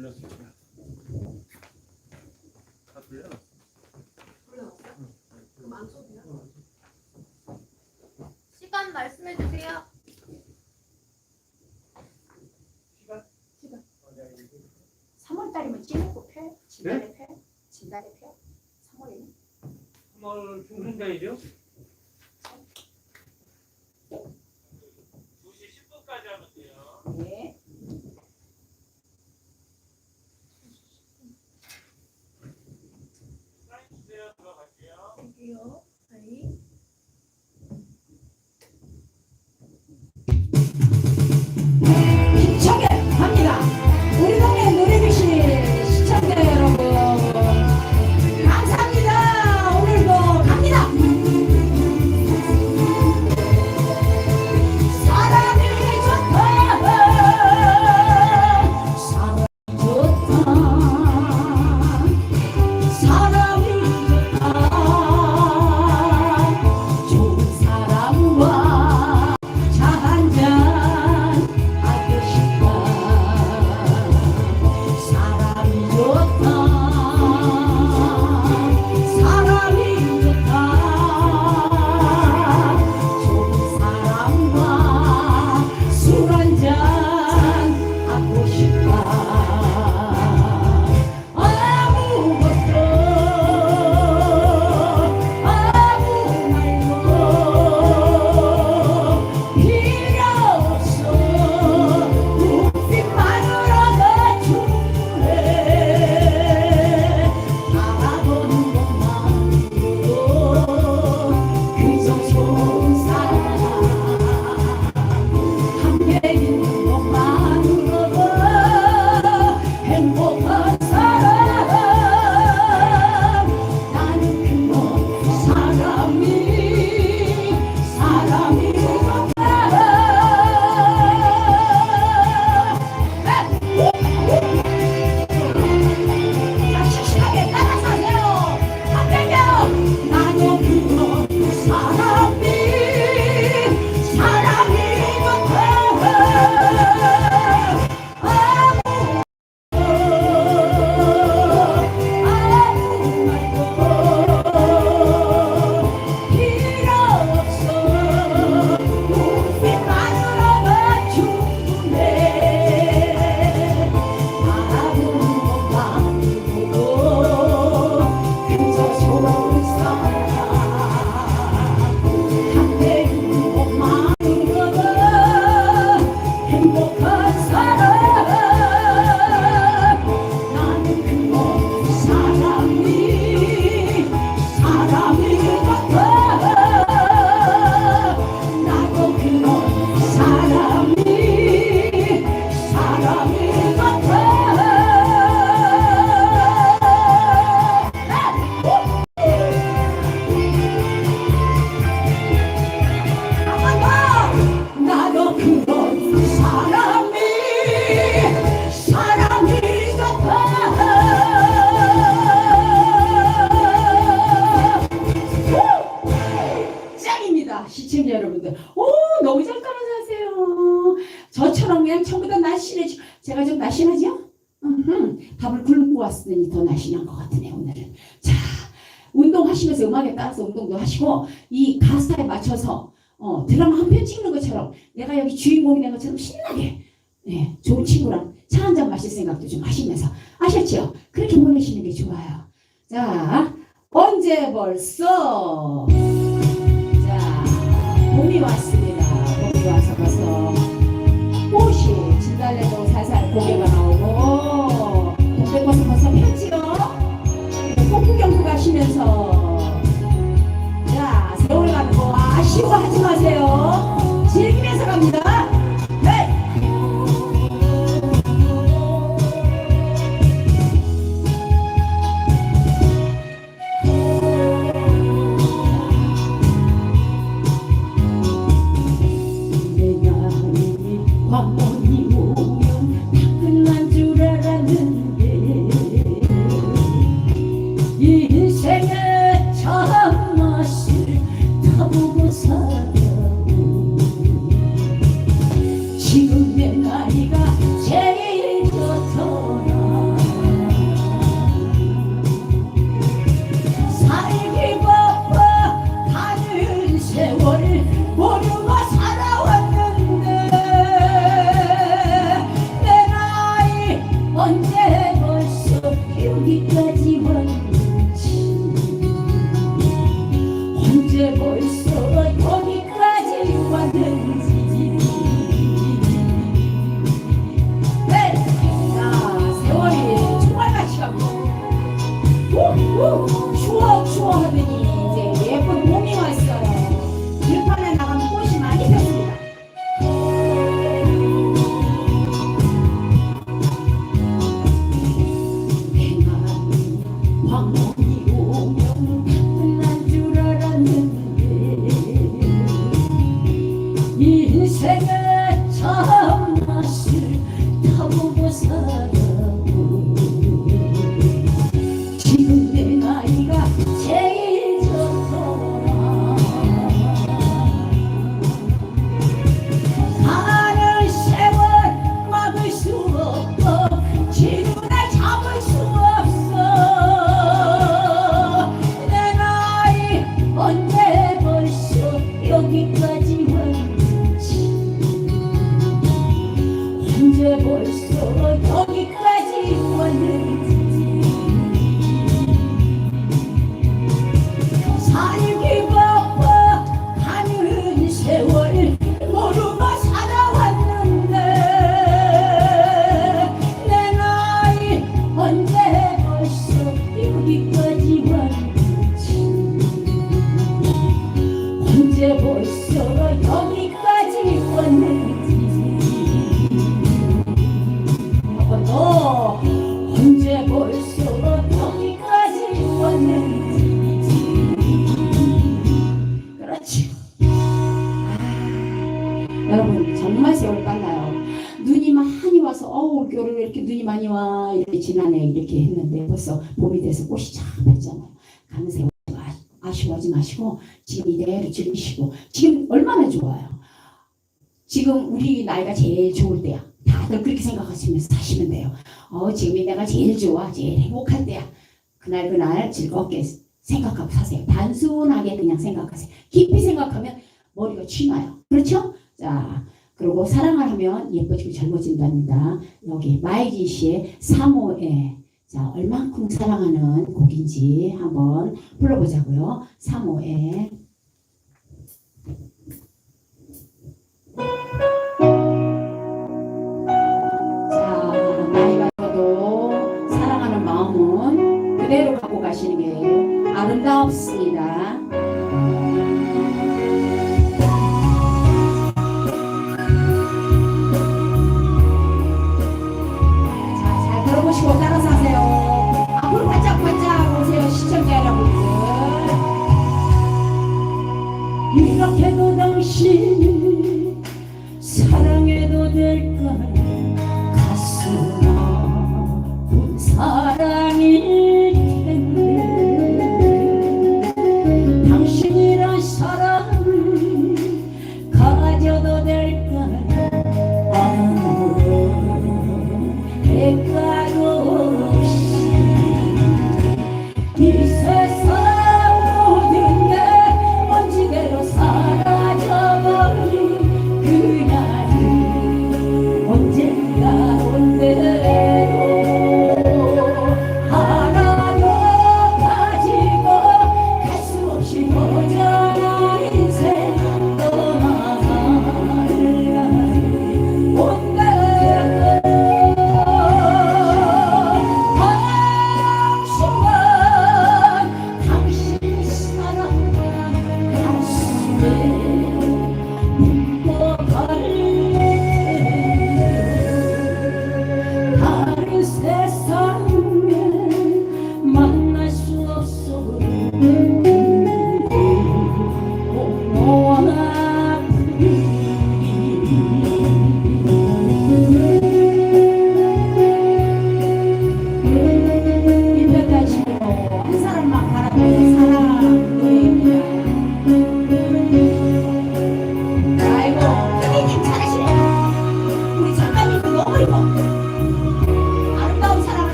불렀어. 다 불려. 말씀해 주세요. 시간? 시간. 3월달이면 찌르고 펴? 진달래 펴? 진달래 펴? 3월에는? 3월 중순달이죠? 有 이 가사에 맞춰서 어, 드라마 한 편 찍는 것처럼 내가 여기 주인공이 된 것처럼 신나게 네, 좋은 친구랑 차 한 잔 마실 생각도 좀 하시면서 아셨죠? 그렇게 보내시는 게 좋아요. 자, 언제 벌써? 자, 봄이 왔습니다. 봄이 와서 벌써 꽃이 진달래도 살살 고개가 나오고 동백꽃은 벌써 폈지요? 꽃 구경 가시면서 심사하지 마세요. 즐기면서 갑니다. 네. 내 나이 황혼이 오면 человек. 벌 와서 어우 겨울에 왜 이렇게 눈이 많이 와? 이렇게 지난해 이렇게 했는데 벌써 봄이 돼서 꽃이 참 폈잖아요. 가는 세월 아- 아쉬워하지 마시고 지금 이대로 즐기시고 지금 얼마나 좋아요. 지금 우리 나이가 제일 좋을 때야. 다들 그렇게 생각하시면서 사시면 돼요. 어 지금이 내가 제일 좋아 제일 행복할 때야. 그날 그날 즐겁게 생각하고 사세요. 단순하게 그냥 생각하세요. 깊이 생각하면 머리가 취나요. 그렇죠? 자 그리고 사랑을 하면 예뻐지고 젊어진답니다. 여기 마이진 씨의 3호에 자 얼만큼 사랑하는 곡인지 한번 불러보자고요. 3호에 자, 나이가 들어도 사랑하는 마음은 그대로 갖고 가시는 게 아름답습니다.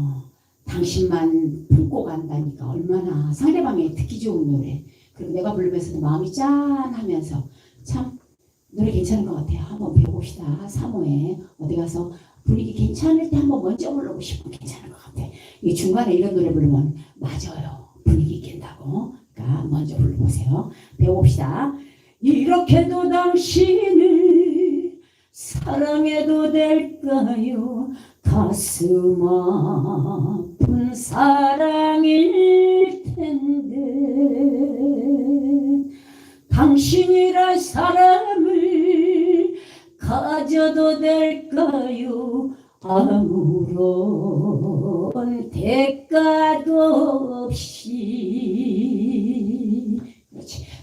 어, 당신만 품고 간다니까 얼마나 상대방에 듣기 좋은 노래. 그리고 내가 부르면서도 마음이 짠하면서 참 노래 괜찮은 것 같아요. 한번 배워봅시다. 3호에 어디 가서 분위기 괜찮을 때 한번 먼저 불러보고 싶으면 괜찮을 것 같아. 이 중간에 이런 노래 부르면 맞아요. 분위기 깬다고. 그러니까 먼저 불러보세요. 배워봅시다. 이렇게도 당신을 사랑해도 될까요? 가슴 아픈 사랑일 텐데 당신이란 사람을 가져도 될까요? 아무런 대가도 없이.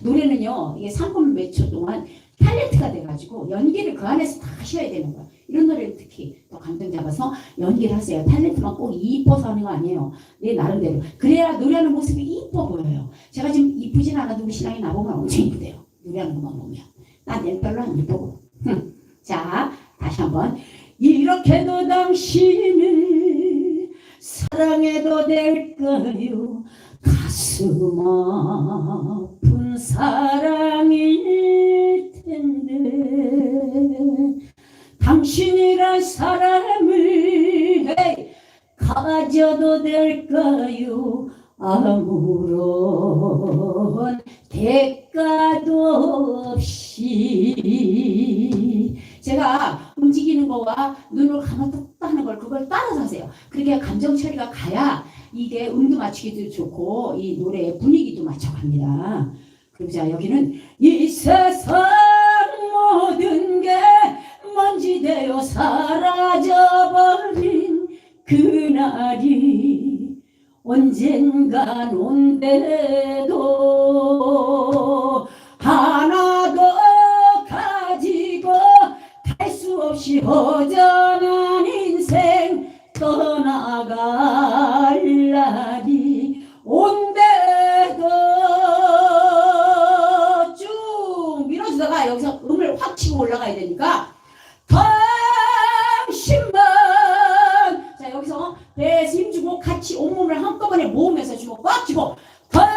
노래는요 이게 3분 몇 초 동안 탤런트가 돼가지고 연기를 그 안에서 다 하셔야 되는 거야 이런 노래는 특히 더 감정 잡아서 연기를 하세요. 탤런트만 꼭 이뻐서 하는 거 아니에요. 내 나름대로. 그래야 노래하는 모습이 이뻐 보여요. 제가 지금 이쁘진 않아도 우리 신랑이 나보면 엄청 이쁘대요. 노래하는 것만 보면. 난 얘는 별로 안 이쁘고 흠. 자 다시 한번. 이렇게도 당신을 사랑해도 될까요 가슴 아픈 사랑일 텐데 당신이란 사람을 가져도 될까요? 아무런 대가도 없이. 제가 움직이는 거와 눈을 감았다 하는 걸 그걸 따라서 하세요. 그렇게 감정 처리가 가야 이게 음도 맞추기도 좋고 이 노래의 분위기도 맞춰갑니다. 그리고 자 여기는 이 세상 모든 게 먼지 되어 사라져버린 그날이 언젠간 온대도 하나 더 가지고 갈수 없이 허전한 인생 떠나갈 온대도 쭉 밀어주다가 여기서 음을 확 치고 올라가야 되니까 당신만. 자 여기서 배에서 힘주고 같이 온몸을 한꺼번에 모으면서 주먹 꽉 쥐고 당신만.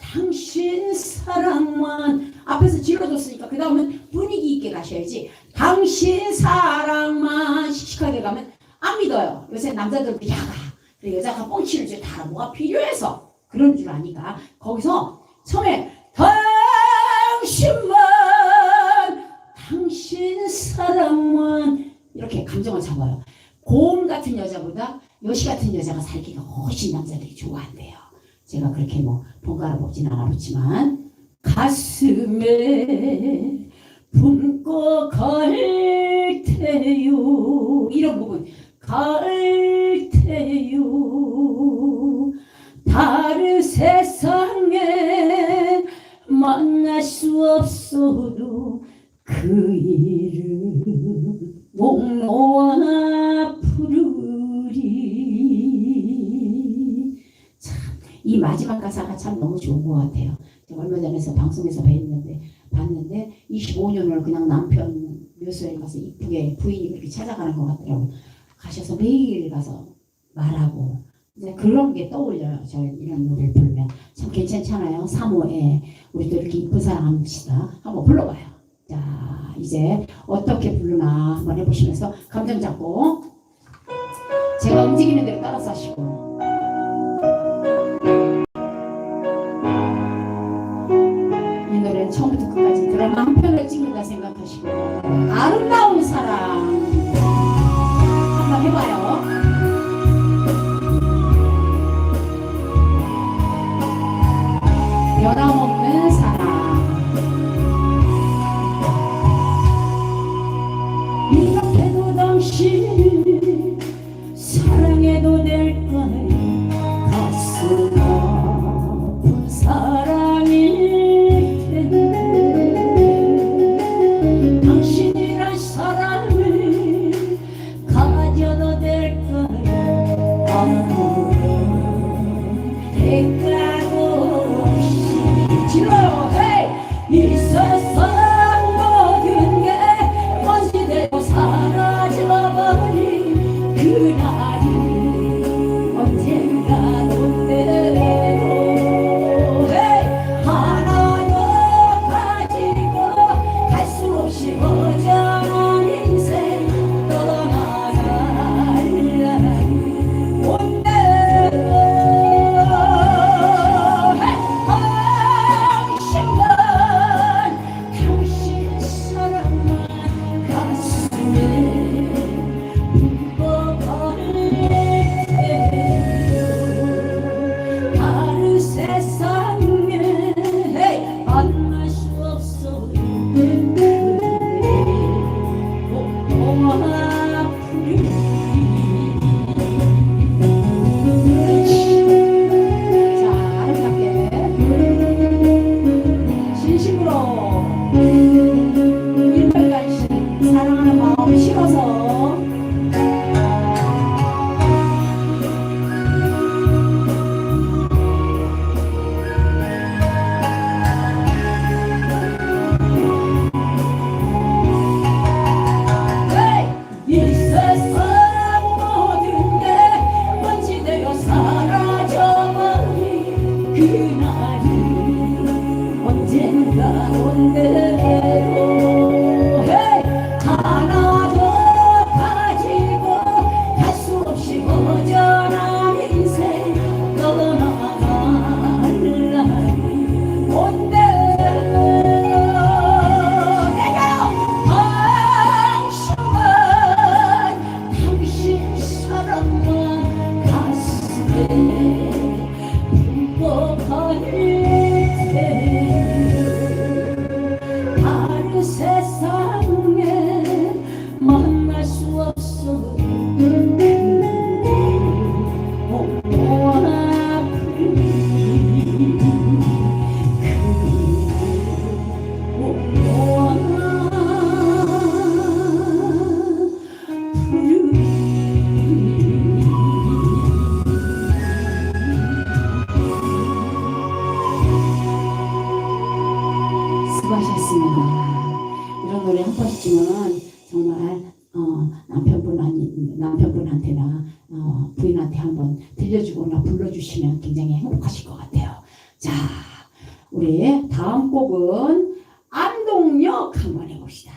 당신 사랑만. 앞에서 질러줬으니까 그 다음은 분위기 있게 가셔야지. 당신 사랑만. 씩씩하게 가면 안 믿어요. 요새 남자들도 야가. 그리고 여자가 뻥치는 줄 다 뭐가 필요해서 그런 줄 아니까 거기서 처음에 당신만 당신 사랑만 이렇게 감정을 잡아요. 고음 같은 여자보다 여시 같은 여자가 살기가 훨씬 남자들이 좋아한대요. 제가 그렇게 뭐 번갈아 보진 않아봤지만 가슴에 품고 갈 테요 이런 부분 갈 테요 다른 세상에 만날 수 없어도 그 이름 목 놓아 부르리 참 이 마지막 가사가 참 너무 좋은 것 같아요 얼마 전에서 방송에서 뵀는데 봤는데 25년을 그냥 남편 묘소에 가서 이쁘게 부인이 그렇게 찾아가는 것 같더라고. 가셔서 매일 가서 말하고 이제 그런 게 떠올려요. 저 이런 노래를 부르면 참 괜찮잖아요. 3호에 우리도 이렇게 이쁜 사랑 합시다. 한번 불러봐요. 자 이제 어떻게 부르나 한번 해보시면서 감정 잡고 제가 움직이는 대로 따라서 하시고 이 노래는 처음부터 끝까지 드라마 한 편을 찍는다 생각하시고 아름다 한번 들려주거나 불러주시면 굉장히 행복하실 것 같아요. 자, 우리 다음 곡은 안동역 한번 해봅시다.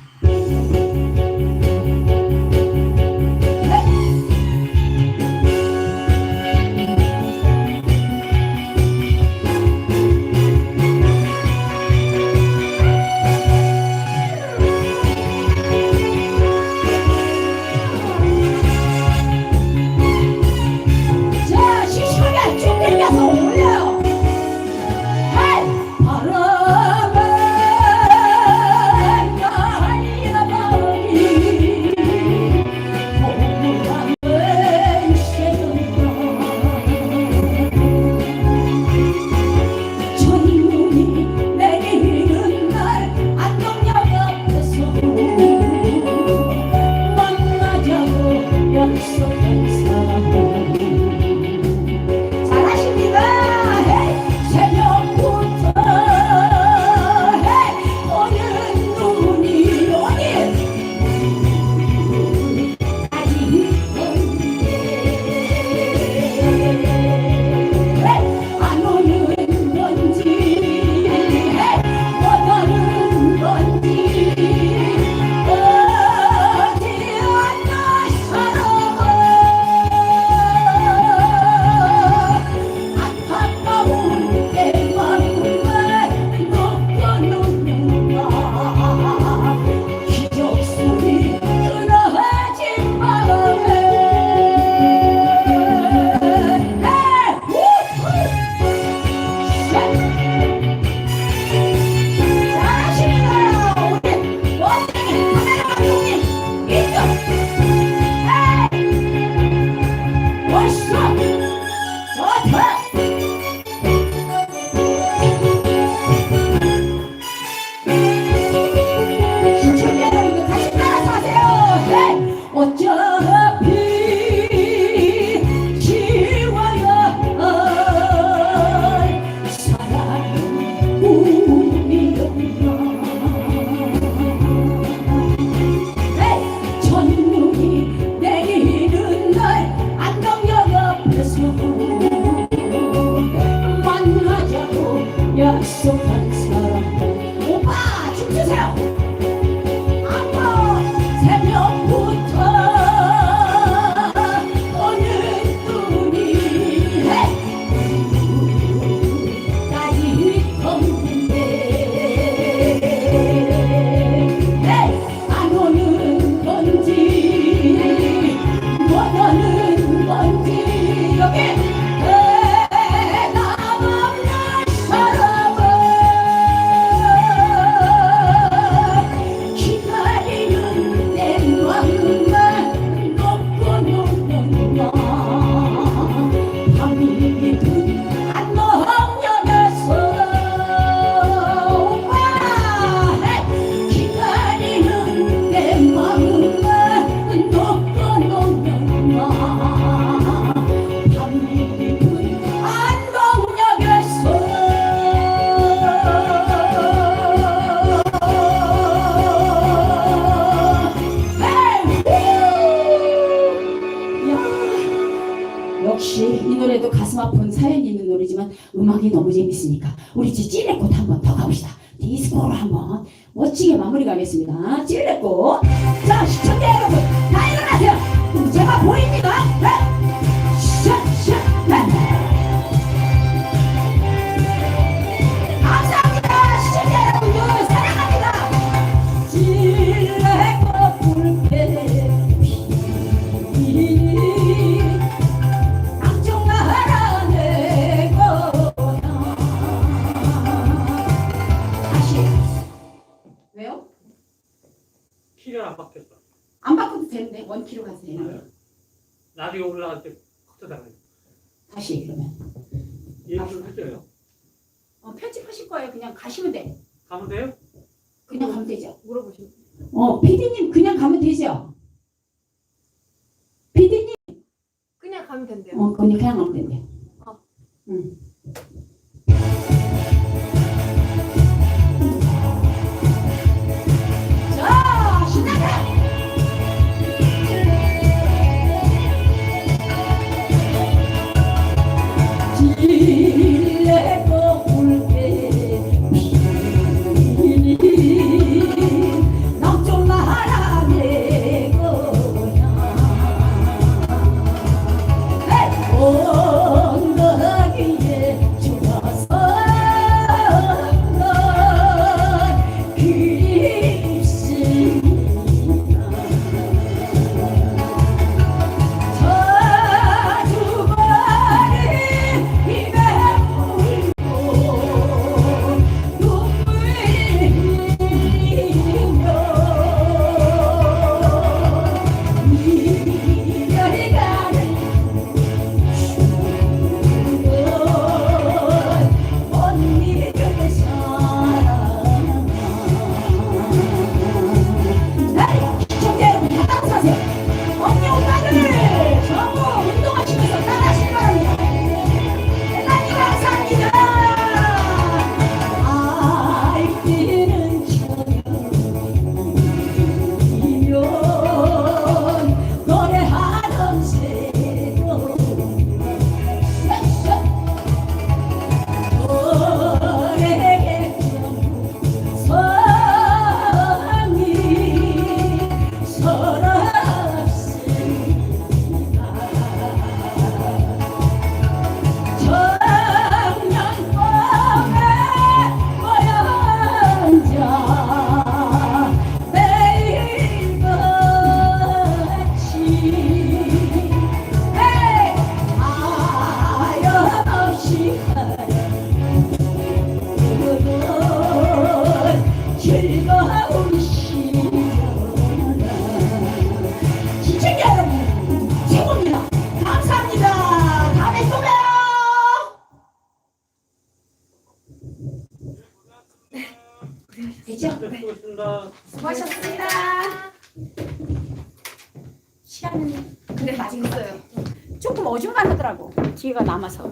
남아서